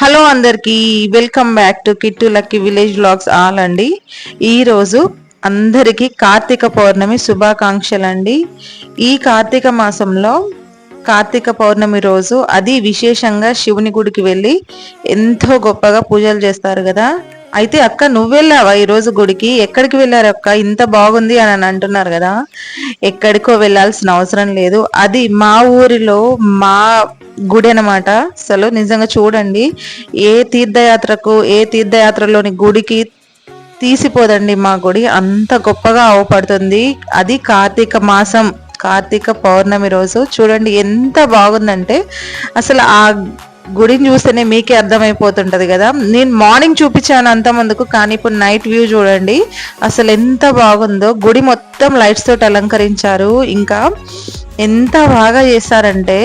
Hello అందరికీ welcome back to Kittu Lucky village blogs all అండి. ఈరోజు అందరికీ కార్తీక పౌర్ణమి శుభాకాంక్షలు అండి ఈ కార్తీక మాసంలో కార్తీక పౌర్ణమి రోజు అది విశేషంగా శివుని గుడికి వెళ్ళి ఎంతో గొప్పగా పూజలు చేస్తారు కదా. అయితే అక్క నువ్వు వెళ్ళావా ఈరోజు గుడికి? ఎక్కడికి వెళ్ళారు అక్క? ఇంత బాగుంది అని అంటున్నారు కదా. ఎక్కడికో వెళ్ళాల్సిన అవసరం లేదు. అది మా ఊరిలో మా గుడి అనమాట అసలు నిజంగా చూడండి ఏ తీర్థయాత్రకు ఏ తీర్థయాత్రలోని గుడికి తీసిపోదండి మా గుడి. అంత గొప్పగా అవపడుతుంది అది కార్తీక మాసం కార్తీక పౌర్ణమి రోజు. చూడండి ఎంత బాగుందంటే అసలు ఆ గుడిని చూస్తేనే మీకే అర్థమైపోతుంటది కదా. నేను మార్నింగ్ చూపించాను అంత ముందుకు కానీ ఇప్పుడు నైట్ వ్యూ చూడండి అసలు ఎంత బాగుందో. గుడి మొత్తం లైట్స్ తోటి అలంకరించారు. ఇంకా ఎంత బాగా చేశారంటే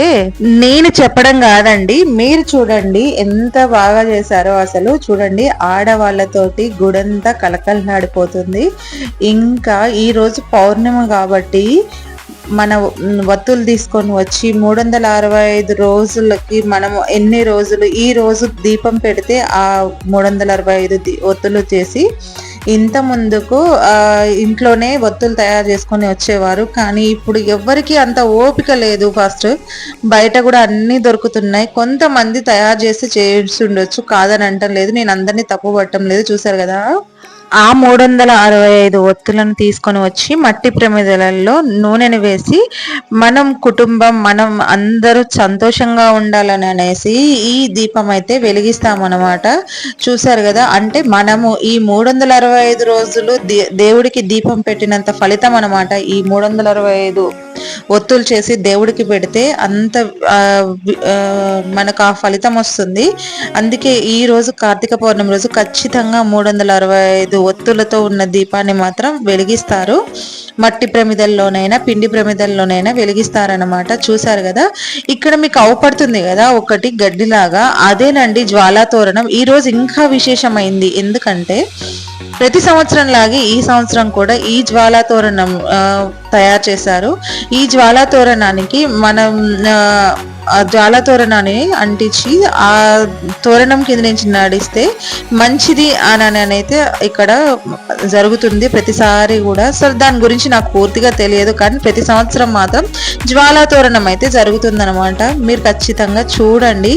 నేను చెప్పడం కాదండి మీరు చూడండి ఎంత బాగా చేశారో అసలు. చూడండి ఆడవాళ్ళతోటి గుడంతా కలకలనాడిపోతుంది ఇంకా ఈరోజు పౌర్ణమి కాబట్టి మన వత్తులు తీసుకొని వచ్చి మూడు వందల అరవై ఐదు రోజులకి మనము ఎన్ని రోజులు ఈ రోజు దీపం పెడితే ఆ మూడు వందల అరవై ఐదు ఒత్తులు చేసి ఇంత ముందుకు ఇంట్లోనే ఒత్తులు తయారు చేసుకొని వచ్చేవారు. కానీ ఇప్పుడు ఎవ్వరికి అంత ఓపిక లేదు ఫస్ట్. బయట కూడా అన్ని దొరుకుతున్నాయి. కొంతమంది తయారు చేసి చేసి ఉండొచ్చు కాదని అంటం లేదు. నేను అందరినీ తప్పు పట్టడం లేదు. చూసారు కదా? ఆ మూడు వందల అరవై ఐదు ఒత్తులను తీసుకొని వచ్చి మట్టి ప్రమిదలలో నూనెను వేసి మనం కుటుంబం మనం అందరూ సంతోషంగా ఉండాలని అనేసి ఈ దీపం అయితే వెలిగిస్తామన్నమాట. చూసారు కదా అంటే మనము ఈ మూడు వందల అరవై ఐదు రోజులు దేవుడికి దీపం పెట్టినంత ఫలితం అనమాట ఈ మూడు వందల అరవై ఐదు ఒత్తులు చేసి దేవుడికి పెడితే అంత మనకు ఆ ఫలితం వస్తుంది. అందుకే ఈ రోజు కార్తీక పౌర్ణమి రోజు ఖచ్చితంగా మూడు వందల అరవై ఐదు ఒత్తులతో ఉన్న దీపాన్ని మాత్రం వెలిగిస్తారు. మట్టి ప్రమిదల్లోనైనా పిండి ప్రమిదల్లోనైనా వెలిగిస్తారనమాట చూసారు కదా? ఇక్కడ మీకు అవపడుతుంది కదా? ఒకటి గడ్డిలాగా. అదేనండి జ్వాలా తోరణం ఈ రోజు ఇంకా విశేషమైంది. ఎందుకంటే ప్రతి సంవత్సరం లాగే ఈ సంవత్సరం కూడా ఈ జ్వాలా తోరణం తయారు చేశారు. ఈ జ్వాలా తోరణానికి మనం ఆ జ్వాల తోరణాన్ని అంటించి ఆ తోరణం కింద నుంచి నడిస్తే మంచిది అని అయితే ఇక్కడ జరుగుతుంది. ప్రతిసారి కూడా సో దాని గురించి నాకు పూర్తిగా తెలియదు కానీ ప్రతి సంవత్సరం మాత్రం జ్వాలా తోరణం అయితే జరుగుతుందనమాట మీరు ఖచ్చితంగా చూడండి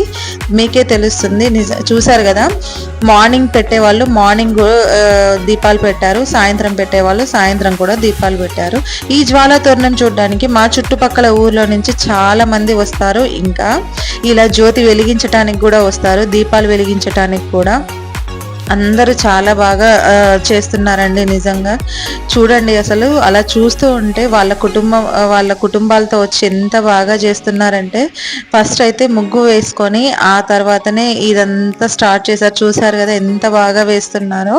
మీకే తెలుస్తుంది. నిజ చూసారు కదా మార్నింగ్ పెట్టేవాళ్ళు మార్నింగ్ దీపాలు పెట్టారు సాయంత్రం పెట్టేవాళ్ళు సాయంత్రం కూడా దీపాలు పెట్టారు. ఈ జ్వాలా తోరణం చూడడానికి మా చుట్టుపక్కల ఊర్లో నుంచి చాలా మంది వస్తారు. ఇంకా ఇలా జ్యోతి వెలిగించటానికి కూడా వస్తారు దీపాలు వెలిగించటానికి కూడా. అందరూ చాలా బాగా చేస్తున్నారండి నిజంగా. చూడండి అసలు అలా చూస్తూ ఉంటే వాళ్ళ కుటుంబం వాళ్ళ కుటుంబాలతో వచ్చి ఎంత బాగా చేస్తున్నారంటే ఫస్ట్ అయితే ముగ్గు వేసుకొని ఆ తర్వాతనే ఇదంతా స్టార్ట్ చేశారు. చూసారు కదా ఎంత బాగా వేస్తున్నారో.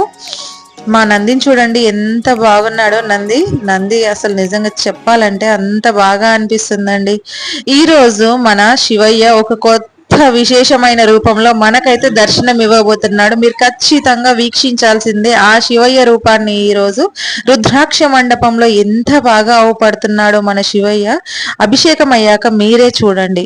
మా నందిని చూడండి ఎంత బాగున్నాడో. నంది నంది అసలు నిజంగా చెప్పాలంటే అంత బాగా అనిపిస్తుందండి. ఈరోజు మన శివయ్య ఒక కొత్త విశేషమైన రూపంలో మనకైతే దర్శనం ఇవ్వబోతున్నాడు. మీరు ఖచ్చితంగా వీక్షించాల్సిందే ఆ శివయ్య రూపాన్ని ఈరోజు రుద్రాక్ష మండపంలో ఎంత బాగా అవపడుతున్నాడో మన శివయ్య. అభిషేకం అయ్యాక మీరే చూడండి.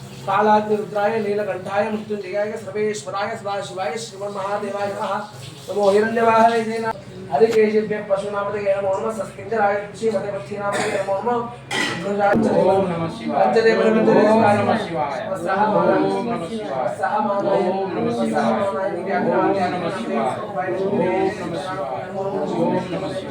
कालाग्नि रुद्राय नीलकण्ठाय मृत्युञ्जयाय सर्वेश्वराय सदाशिवाय श्रीमन्महादेवाय नमः। नमो हिरण्यवाहने हरिकेशेभ्य पशुनामते नमो नमः। सस्किञ्जराय ऋषिमते पक्षीनामते नमो। नमः ओम नमः शिवाय। पञ्चदेव नमः शिवाय। ओम नमः शिवाय। ओम नमः शिवाय। ओम नमः शिवाय। ओम नमः शिवाय। ओम नमः शिवाय।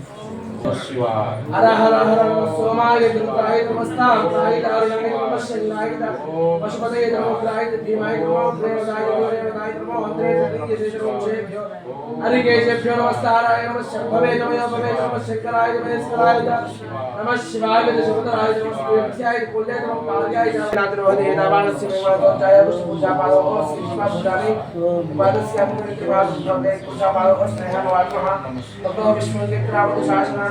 हर हर हर सोमाय दुर्गाय नमस्तां गाय धारणाय नमः शिवाय पशुपते नमो गाय भीमाय नमो देवगाय देवगाय नमो अन्तरे जगदीशेभ्यो हरिकेशेभ्यो नमस्ताराय नमः शम्भवे नमः भवे नमः शंकराय नमः स्वराय नमः शिवाय दशपदाय नमः सूर्याय कुल्ले नमः कार्याय नाद्रोहदे दावानस्य मेवादोचाय पुष्पूजा पादो श्रीमा भूतानि पादस्य अमृतवाद भवते पूजा पादो स्नेहवात्मः ततो विष्णुके क्रामतु शासनानि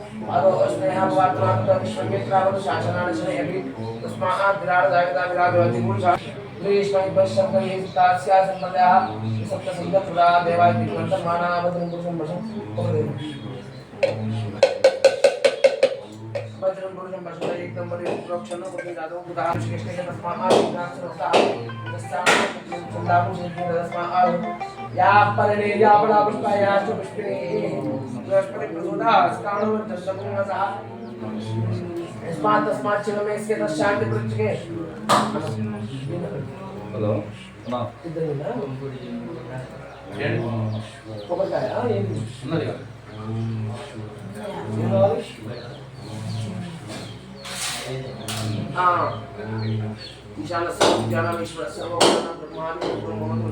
ಅದು ಸ್ನೇಹಾಭವಾತ್ಮಾಂತ ವಿಶ್ವಮಿತ್ರಾವರ ಶಾಸನಾನಶನ ಯಪಿ ತಸ್ಮಾತ್ ವಿರಾಡ ಜಾಗತಾ ವಿರಾಗ ವತಿ ಮೂಲ ಶಾ ಶ್ರೀಷ್ಮೈ ಬಸ್ಸಂತ ಯೇಸ್ತಾಸ್ಯ ಸಂಪದಯಃ ಸಪ್ತ ಸಂಗ ಪ್ರದಾ ದೇವಾಯತಿ ವರ್ತಮಾನ ಭದ್ರಂ ಪುರುಷಂ ವಶಂ ಉಪದೇವ ಭದ್ರಂ ಪುರುಷಂ ವಶಂ ಏಕ ನಂಬರ್ ಪ್ರೋಕ್ಷಣ ಕೊಟ್ಟಿ ದಾದೋ ಕುದಾ ಶ್ರೀಷ್ಮೈ ತಸ್ಮಾತ್ ವಿರಾಗ ಸರ್ವತಾ ತಸ್ಮಾತ್ ಸಂದಾಪು ಸಂದಾಪು ತಸ್ಮಾತ್ या पर्णे या फलापुष्पा या च पुष्पिणी बृहस्पति प्रसूता स्काणुवन्तः यस्मात् तस्मात् शिवमे स्के तस्यान्ति पृच्छके हेलो। ईशानस्य विद्यानामीश्वरस्य ब्रह्माणि ब्रह्मणि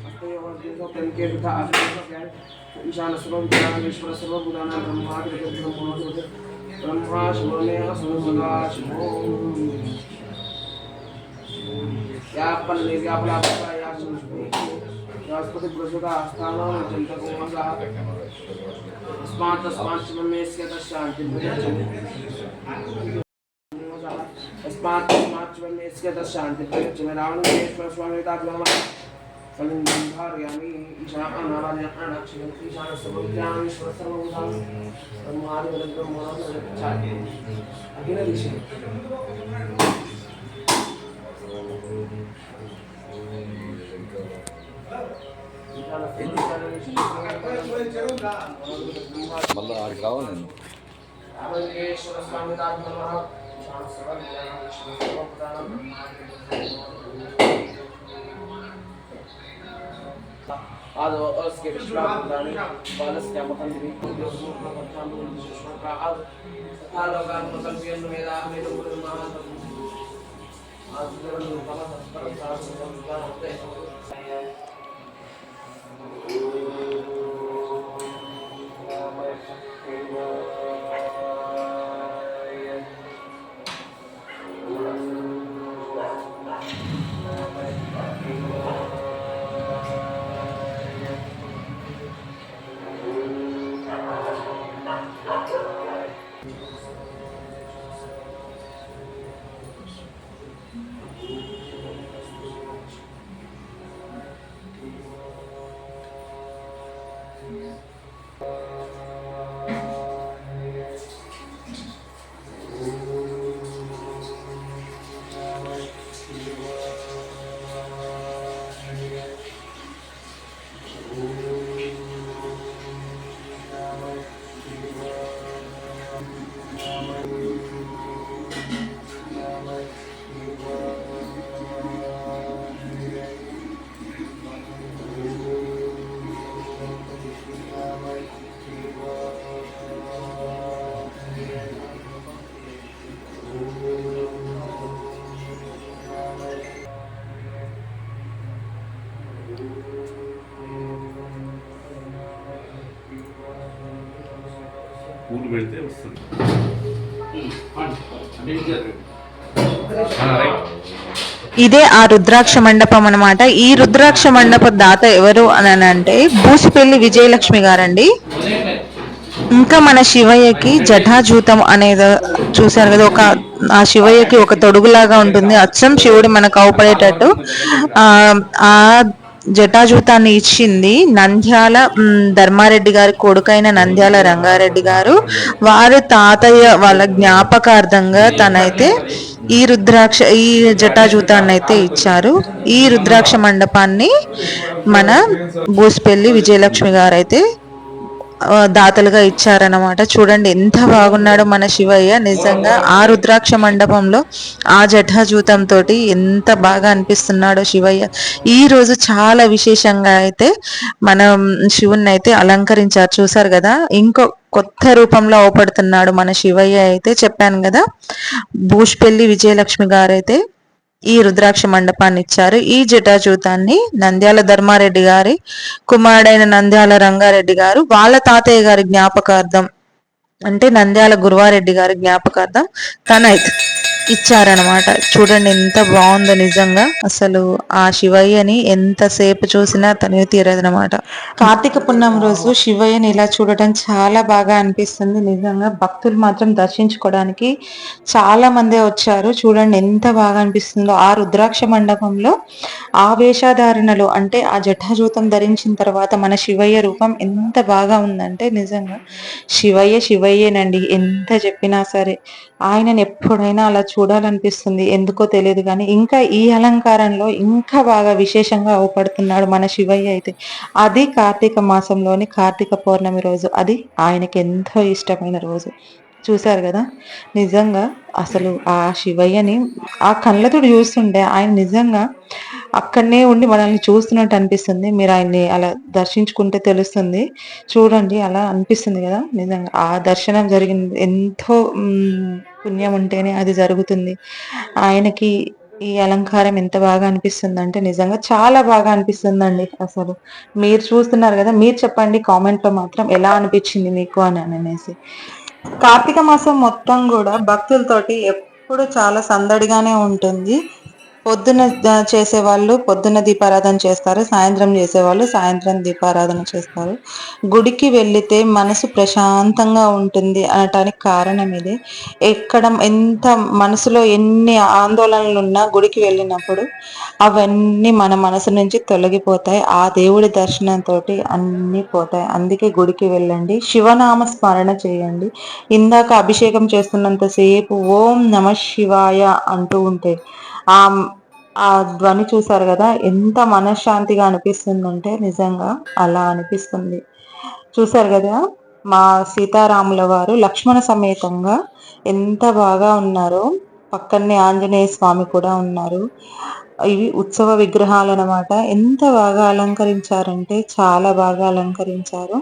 तो तनके तथा तो ईशान सर्वं ज्ञानेश्वर सर्वगुणानां ब्रह्मादिर्ब्रह्मोऽस्मत् ब्रह्मा शिवमेव सर्वदा शिवो व्यापन निर्व्यापनापया बृहस्पति पुरुषता स्थानं चिन्तकोमसः तस्मात् तस्मात् शिवमेस्य तस्शान्तिं तस्मात् तस्मात् शिवमेस्य तस्शान्तिं रावणेश्वर स्वामी फलं धारयामि ईशानारायणाक्षरम् ईशानसमुद्रामि श्वसमुदामि ब्रह्मादिवद्ब्रह्मणं هذا أرسك الشباب الثاني فالسك مطنبي قالوا قالوا مطنبي أنه إذا أمين أول ما هذا ఆ, రైట్. ఇదే ఆ రుద్రాక్ష మండపం అన్నమాట. ఈ రుద్రాక్ష మండప దాత ఎవరు అని అంటే బూసిపల్లి విజయలక్ష్మి గారండి. ఇంకా మన శివయ్యకి జటాజూతం అనేది చూసారు కదా ఒక ఆ శివయ్యకి ఒక తొడుగులాగా ఉంటుంది. అచ్చం శివుడు మనకు అవపడేటట్టు ఆ జటాజూతాన్ని ఇచ్చింది నంద్యాల ధర్మారెడ్డి గారి కొడుకైన నంద్యాల రంగారెడ్డి గారు. వారి తాతయ్య వాళ్ళ జ్ఞాపకార్థంగా తనైతే ఈ రుద్రాక్ష ఈ జటాజూతాన్ని అయితే ఇచ్చారు. ఈ రుద్రాక్ష మండపాన్ని మన బూసిపల్లి విజయలక్ష్మి గారు అయితే దాతలుగా ఇచ్చారన్నమాట. చూడండి ఎంత బాగున్నాడో మన శివయ్య. నిజంగా ఆ రుద్రాక్ష మండపంలో ఆ జటాజూతం ఎంత బాగా అనిపిస్తున్నాడో శివయ్య. ఈ రోజు చాలా విశేషంగా అయితే మనం శివుణ్ణి అయితే అలంకరించారు. చూసారు కదా ఇంకో కొత్త రూపంలో అవపడుతున్నాడు మన శివయ్య అయితే. చెప్పాను కదా భూష్పల్లి విజయలక్ష్మి గారైతే ఈ రుద్రాక్ష మండపాన్ని ఇచ్చారు. ఈ జటాజూతాన్ని నంద్యాల ధర్మారెడ్డి గారి కుమారుడైన నంద్యాల రంగారెడ్డి గారు వాళ్ళ తాతయ్య గారి జ్ఞాపకార్థం అంటే నంద్యాల గురువారెడ్డి గారి జ్ఞాపకార్థం తనైతే ఇచ్చారనమాట చూడండి ఎంత బాగుందో నిజంగా. అసలు ఆ శివయ్యని ఎంతసేపు చూసినా తనే తీరదనమాట కార్తీక పున్నం రోజు శివయ్యని ఇలా చూడటం చాలా బాగా అనిపిస్తుంది. నిజంగా భక్తులు మాత్రం దర్శించుకోవడానికి చాలా మందే వచ్చారు. చూడండి ఎంత బాగా అనిపిస్తుందో. ఆ రుద్రాక్ష మండపంలో ఆ వేషధారణలో అంటే ఆ జటాజూతం ధరించిన తర్వాత మన శివయ్య రూపం ఎంత బాగా ఉందంటే నిజంగా. శివయ్య శివయ్యేనండి. ఎంత చెప్పినా సరే. ఆయనని ఎప్పుడైనా అలా చూ చూడాలనిపిస్తుంది. ఎందుకో తెలియదు కానీ ఇంకా ఈ అలంకారంలో ఇంకా బాగా విశేషంగా అవపడుతున్నాడు మన శివయ్య అయితే. అది కార్తీక మాసంలోని కార్తీక పౌర్ణమి రోజు. అది ఆయనకి ఎంతో ఇష్టమైన రోజు. చూశారు కదా? నిజంగా అసలు ఆ శివయ్యని ఆ కళ్ళతో చూస్తుంటే ఆయన నిజంగా అక్కడనే ఉండి మనల్ని చూస్తున్నట్టు అనిపిస్తుంది. మీరు ఆయన్ని అలా దర్శించుకుంటే తెలుస్తుంది. చూడండి అలా అనిపిస్తుంది కదా? నిజంగా ఆ దర్శనం జరిగింది. ఎంతో పుణ్యం ఉంటేనే అది జరుగుతుంది. ఆయనకి ఈ అలంకారం ఎంత బాగా అనిపిస్తుంది అంటే నిజంగా చాలా బాగా అనిపిస్తుందండి అసలు. మీరు చూస్తున్నారు కదా మీరు చెప్పండి కామెంట్లో మాత్రం ఎలా అనిపించింది మీకు అని అనేసి. కార్తీక మాసం మొత్తం కూడా భక్తులతోటి ఎప్పుడు చాలా సందడిగానే ఉంటుంది. పొద్దున చేసేవాళ్ళు పొద్దున దీపారాధన చేస్తారు సాయంత్రం చేసేవాళ్ళు సాయంత్రం దీపారాధన చేస్తారు. గుడికి వెళితే మనసు ప్రశాంతంగా ఉంటుంది అనటానికి కారణం ఇది. ఎక్కడ ఎంత మనసులో ఎన్ని ఆందోళనలు ఉన్నా గుడికి వెళ్ళినప్పుడు అవన్నీ మన మనసు నుంచి తొలగిపోతాయి ఆ దేవుడి దర్శనంతో అన్నీ పోతాయి. అందుకే గుడికి వెళ్ళండి శివనామ స్మరణ చేయండి. ఇందాక అభిషేకం చేస్తున్నంతసేపు ఓం నమ శివాయ అంటూ ఉంటే ఆ ఆ ధ్వని చూసారు కదా ఎంత మనశ్శాంతిగా అనిపిస్తుందంటే నిజంగా అలా అనిపిస్తుంది. చూసారు కదా మా సీతారాముల వారు లక్ష్మణ సమేతంగా ఎంత బాగా ఉన్నారో పక్కనే ఆంజనేయ స్వామి కూడా ఉన్నారు. ఇవి ఉత్సవ విగ్రహాలు అనమాట ఎంత బాగా అలంకరించారంటే చాలా బాగా అలంకరించారు.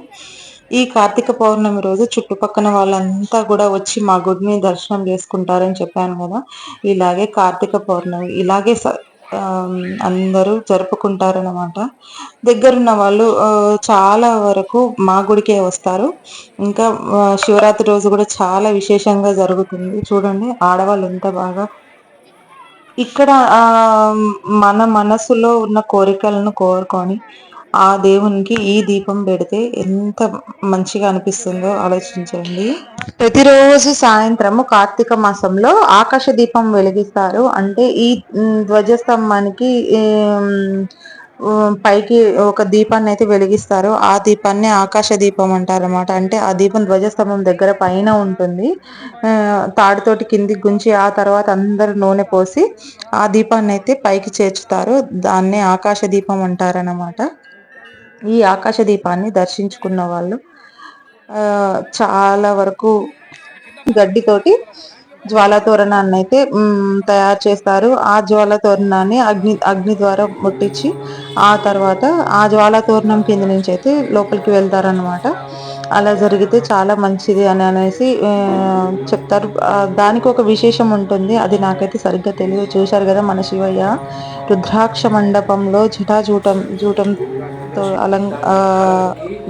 ఈ కార్తీక పౌర్ణమి రోజు చుట్టుపక్కన వాళ్ళంతా కూడా వచ్చి మా గుడిని దర్శనం చేసుకుంటారని చెప్పాను కదా. ఇలాగే కార్తీక పౌర్ణమి ఇలాగే స- అందరూ జరుపుకుంటారన్నమాట. దగ్గరున్న వాళ్ళు చాలా వరకు మా గుడికే వస్తారు. ఇంకా శివరాత్రి రోజు కూడా చాలా విశేషంగా జరుగుతుంది. చూడండి ఆడవాళ్ళు ఎంత బాగా ఇక్కడ మన మనసులో ఉన్న కోరికలను కోరుకొని ఆ దేవునికి ఈ దీపం పెడితే ఎంత మంచిగా అనిపిస్తుందో ఆలోచించండి. ప్రతిరోజు సాయంత్రము కార్తీక మాసంలో ఆకాశ దీపం వెలిగిస్తారు. అంటే ఈ ధ్వజస్తంభానికి పైకి ఒక దీపాన్ని అయితే వెలిగిస్తారు. ఆ దీపాన్ని ఆకాశ దీపం అంటారు అనమాట అంటే ఆ దీపం ధ్వజస్తంభం దగ్గర పైన ఉంటుంది. తాడుతోటి కిందికి గుంచి ఆ తర్వాత అందరు నూనె పోసి ఆ దీపాన్ని అయితే పైకి చేర్చుతారు. దాన్నే ఆకాశ దీపం అంటారనమాట ఈ ఆకాశ దీపాన్ని దర్శించుకున్న వాళ్ళు చాలా వరకు గడ్డితోటి జ్వాలా తోరణాన్ని అయితే తయారు చేస్తారు. ఆ జ్వాలా తోరణాన్ని అగ్ని అగ్ని ద్వారా ముట్టించి ఆ తర్వాత ఆ జ్వాలా తోరణం కింద నుంచి అయితే లోపలికి వెళ్తారనమాట అలా జరిగితే చాలా మంచిది అని అనేసి చెప్తారు. దానికి ఒక విశేషం ఉంటుంది. అది నాకైతే సరిగ్గా తెలియదు. చూశారు కదా మన శివయ్య? రుద్రాక్ష మండపంలో జటాజూటం జూటం పూలతో అలం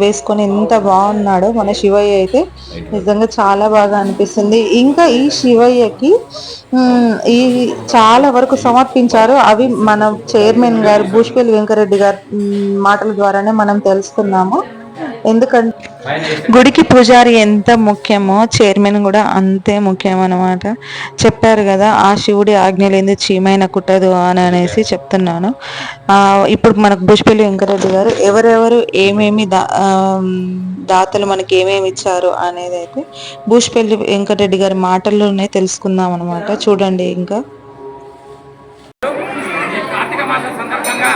వేసుకొని ఎంత బాగున్నాడో మన శివయ్య అయితే నిజంగా చాలా బాగా అనిపిస్తుంది. ఇంకా ఈ శివయ్యకి ఈ చాలా వరకు సమర్పించారు. అవి మన చైర్మన్ గారు భూషపల్లి వెంకరెడ్డి గారి మాటల ద్వారానే మనం తెలుసుకున్నాము. ఎందుకంటే గుడికి పూజారి ఎంత ముఖ్యమో చైర్మన్ కూడా అంతే ముఖ్యం అనమాట చెప్పారు కదా ఆ శివుడి ఆజ్ఞ లేని చీమైన కుట్టదు అని అనేసి చెప్తున్నాను. ఆ, ఇప్పుడు మనకు భూషపల్లి వెంకరెడ్డి గారు ఎవరెవరు ఏమేమి దా దాతలు మనకి ఏమేమి ఇచ్చారు అనేది అయితే భూషపల్లి వెంకటరెడ్డి గారి మాటల్లోనే తెలుసుకుందాం అనమాట చూడండి ఇంకా. ఈ కార్తీక మాసం సందర్భంగా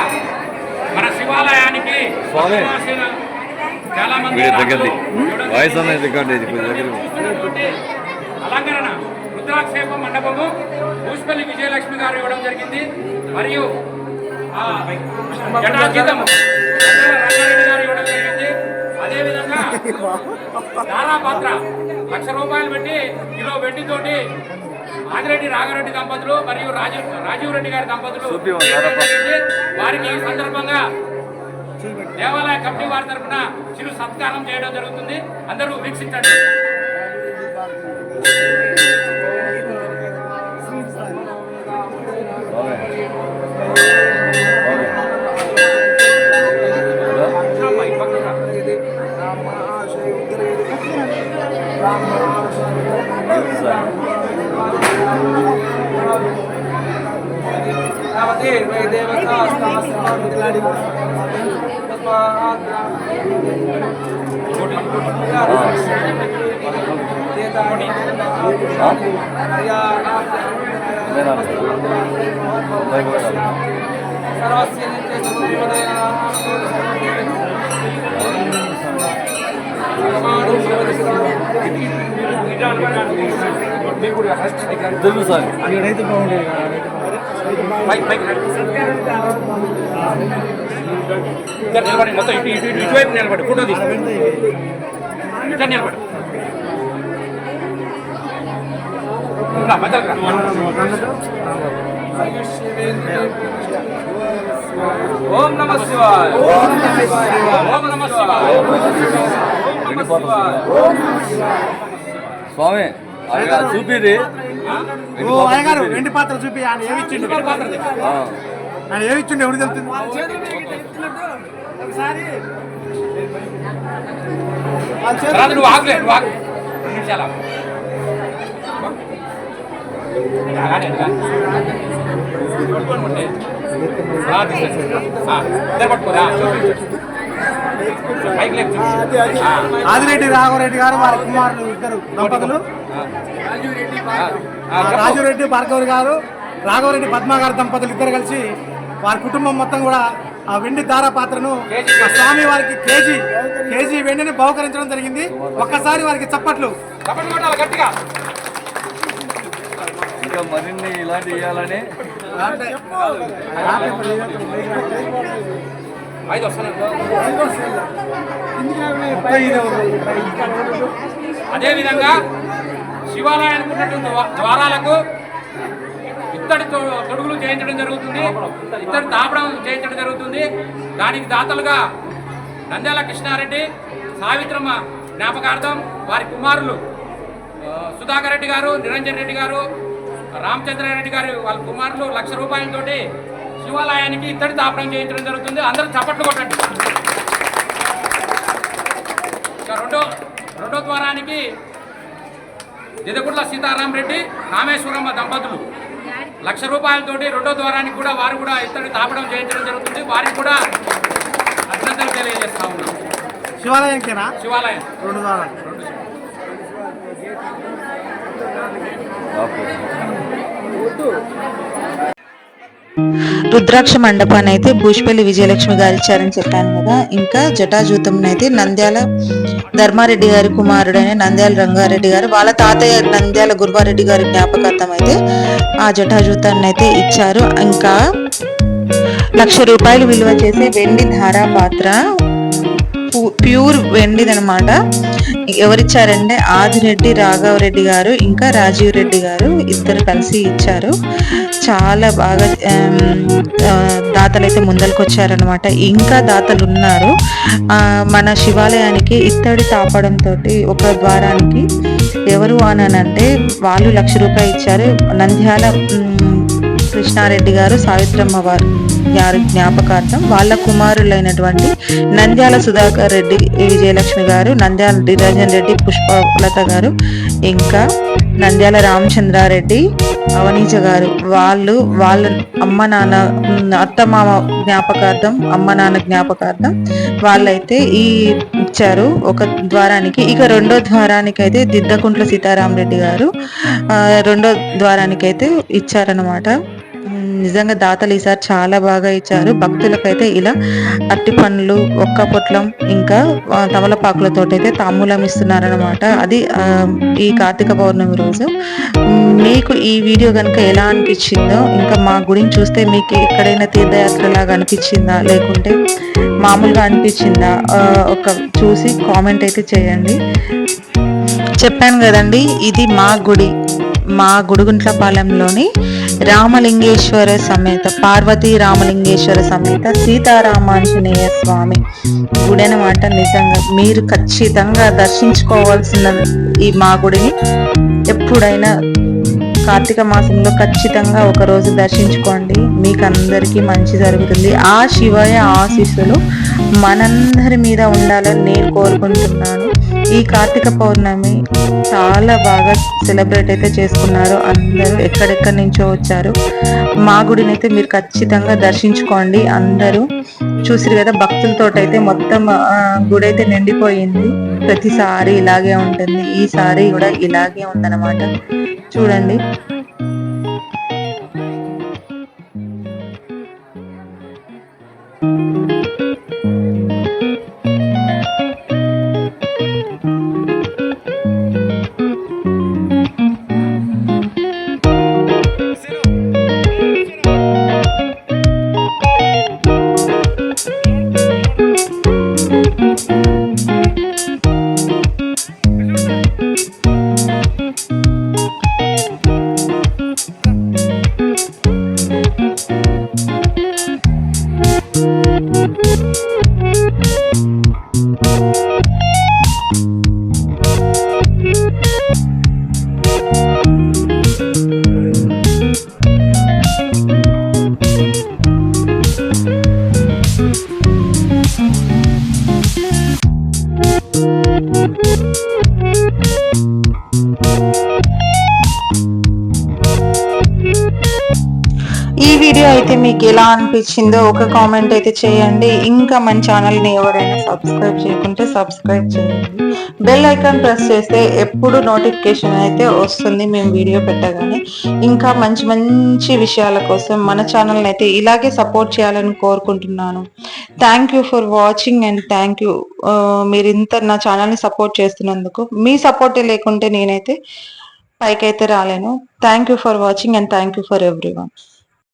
మన శివాలయానికి స్వామి. భక్తవాసీలు చాలా మంది వీడి దగ్గరది రాష్ట్రం వాయిస్ అనేది రికార్డ్ కొంచెం దగ్గర అలంకరణ రుద్రాక్షేప మండపము భూష్పల్లి విజయలక్ష్మి గారు ఇవ్వడం జరిగింది మరియు జటాజీతం రంగారెడ్డి గారు ఇవ్వడం జరిగింది అదేవిధంగా దారా పాత్ర లక్ష రూపాయలు పెట్టి కిలో వెండితోటి ఆదిరెడ్డి రాఘరెడ్డి దంపతులు మరియు రాజీవ్ రాజీవ్ రెడ్డి గారి దంపతులు. వారికి ఈ సందర్భంగా దేవాలయ కమిటీ వారి తరఫున చిరు సత్కారం చేయడం జరుగుతుంది. అందరూ వీక్షించండి. స్వామి తెలుసు సార్ పైకి, పైకి రండి. ఇద్దరు నిలబడి మొత్తం ఇటు ఇటు ఇటు ఇటువైపు నిలబడి ఫోటో తీసి ఇట్లా నిలబడి. ఓం నమ శివాయ. ఓం నమ శివాయ. ఓం నమ శివాయ. స్వామి చూపిరి వెండి పాత్ర చూపి ఆయన ఏమి ఇచ్చిండు? ఆ, ఆయన ఏమి ఇచ్చిండు? ఎవరు తెలుస్తుంది? తర్వాత నువ్వు ఆగులే నువ్వు ఆగు. నిమిషాలు ఆదిరెడ్డి రాఘవరెడ్డి గారు వారి కుమారులు ఇద్దరు దంపతులు. రాజురెడ్డి భార్గవరి గారు రాఘవరెడ్డి పద్మ గారి దంపతులు ఇద్దరు కలిసి వారి కుటుంబం మొత్తం కూడా ఆ వెండి దార పాత్రను ఆ స్వామి వారికి కేజీ కేజీ వెండిని బహుకరించడం జరిగింది. ఒక్కసారి వారికి చప్పట్లు. ఇంకా మరిన్ని ఇలాంటి ఇవ్వాలని అదేవిధంగా శివాలయానికి ద్వారాలకు ఇత్తడి తొడుగులు చేయించడం జరుగుతుంది. ఇత్తడి తాపడం చేయించడం జరుగుతుంది. దానికి దాతలుగా నంద్యాల కృష్ణారెడ్డి సావిత్రమ్మ జ్ఞాపకార్థం వారి కుమారులు సుధాకర్ రెడ్డి గారు నిరంజన్ రెడ్డి గారు రామచంద్రారెడ్డి గారు వాళ్ళ కుమారులు లక్ష రూపాయలతోటి శివాలయానికి ఇత్తడి తాపడం చేయించడం జరుగుతుంది. అందరూ చప్పట్లు కొట్టండి. ఇక రెండో రెండో ద్వారానికి దిదగుడ్ల సీతారాం రెడ్డి దంపతులు. లక్ష రూపాయలతోటి రెండో ద్వారానికి కూడా వారు కూడా ఇత్తడి తాపడం చేయించడం జరుగుతుంది. వారికి కూడా అభినందనలు తెలియజేస్తా ఉన్నాం. శివాలయానికేనా శివాలయం. రెండు ద్వారా ఓకే. రుద్రాక్ష మండపాన్ని అయితే భూషపల్లి విజయలక్ష్మి గారు ఇచ్చారని చెప్పాను కదా. ఇంకా జటాజూతం అయితే నంద్యాల ధర్మారెడ్డి గారి కుమారుడైన నంద్యాల రంగారెడ్డి గారు వాళ్ళ తాతయ్య నంద్యాల గురువారెడ్డి గారి జ్ఞాపకార్థం అయితే ఆ జటాజూతాన్ని అయితే ఇచ్చారు. ఇంకా లక్ష రూపాయలు విలువ చేసే వెండి ధారా పాత్ర ప్యూర్ వెండిదనమాట ఎవరిచ్చారంటే ఆదిరెడ్డి రాఘవరెడ్డి గారు ఇంకా రాజీవ్ రెడ్డి గారు ఇద్దరు కలిసి ఇచ్చారు. చాలా బాగా దాతలు అయితే ముందరకు వచ్చారనమాట ఇంకా దాతలు ఉన్నారు మన శివాలయానికి ఇత్తడి తాపడంతో ఒక ద్వారానికి ఎవరు అని అంటే వాళ్ళు లక్ష రూపాయలు ఇచ్చారు. నంద్యాల కృష్ణారెడ్డి గారు సావిత్రమ్మ వారు. గారి జ్ఞాపకార్థం వాళ్ళ కుమారులైనటువంటి నంద్యాల సుధాకర్ రెడ్డి విజయలక్ష్మి గారు నంద్యాల నిరంజన్ రెడ్డి పుష్పలత గారు ఇంకా నంద్యాల రామచంద్రారెడ్డి అవనీజ గారు. వాళ్ళు వాళ్ళ అమ్మ నాన్న అత్తమామ అత్త మామ జ్ఞాపకార్థం అమ్మ నాన్న జ్ఞాపకార్థం వాళ్ళైతే ఈ ఇచ్చారు. ఒక ద్వారానికి ఇక రెండో ద్వారానికి అయితే దిద్దకుంట్ల సీతారామరెడ్డి గారు రెండో ద్వారానికి అయితే ఇచ్చారనమాట నిజంగా దాతలు ఈసారి చాలా బాగా ఇచ్చారు. భక్తులకైతే ఇలా అట్టి పండ్లు ఒక్క పొట్లం ఇంకా తమలపాకులతో అయితే తాంబూలం ఇస్తున్నారనమాట అది ఈ కార్తీక పౌర్ణమి రోజు. మీకు ఈ వీడియో కనుక ఎలా అనిపించిందో ఇంకా మా గుడిని చూస్తే మీకు ఎక్కడైనా తీర్థయాత్రలాగా అనిపించిందా? లేకుంటే మామూలుగా అనిపించిందా? ఒక చూసి కామెంట్ అయితే చేయండి. చెప్పాను కదండి ఇది మా గుడి. మా గుడిగుంట్లపాలెంలోని రామలింగేశ్వర సమేత పార్వతీ రామలింగేశ్వర సమేత సీతారామాంజనేయ స్వామి గుడి అనమాట నిజంగా మీరు ఖచ్చితంగా దర్శించుకోవాల్సిన ఈ మా గుడిని ఎప్పుడైనా కార్తీక మాసంలో ఖచ్చితంగా ఒక రోజు దర్శించుకోండి. మీకు అందరికీ మంచి జరుగుతుంది. ఆ శివయ ఆశీస్సులు మనందరి మీద ఉండాలని నేను కోరుకుంటున్నాను. ఈ కార్తీక పౌర్ణమి చాలా బాగా సెలబ్రేట్ అయితే చేసుకున్నారు. అందరూ ఎక్కడెక్కడి నుంచో వచ్చారు. మా గుడిని అయితే మీరు ఖచ్చితంగా దర్శించుకోండి. అందరూ చూసిరు కదా భక్తులతో అయితే మొత్తం గుడి అయితే నిండిపోయింది. ప్రతిసారి ఇలాగే ఉంటుంది. ఈసారి కూడా ఇలాగే ఉందన్నమాట. చూడండి. ఈ మీకు ఎలా అనిపించిందో ఒక కామెంట్ అయితే చేయండి. ఇంకా మన ఛానల్ని ఎవరైనా సబ్స్క్రైబ్ చేయకుంటే సబ్స్క్రైబ్ చేయండి. బెల్ ఐకాన్ ప్రెస్ చేస్తే ఎప్పుడు నోటిఫికేషన్ అయితే వస్తుంది. మేము వీడియో పెట్టగానే ఇంకా మంచి మంచి విషయాల కోసం మన ఛానల్ అయితే ఇలాగే సపోర్ట్ చేయాలని కోరుకుంటున్నాను. Thank you for watching and thank you మీరు ఇంత నా ఛానల్ని సపోర్ట్ చేస్తున్నందుకు. మీ సపోర్టే లేకుంటే నేనైతే పైకైతే రాలేను. Thank you for watching and thank you for everyone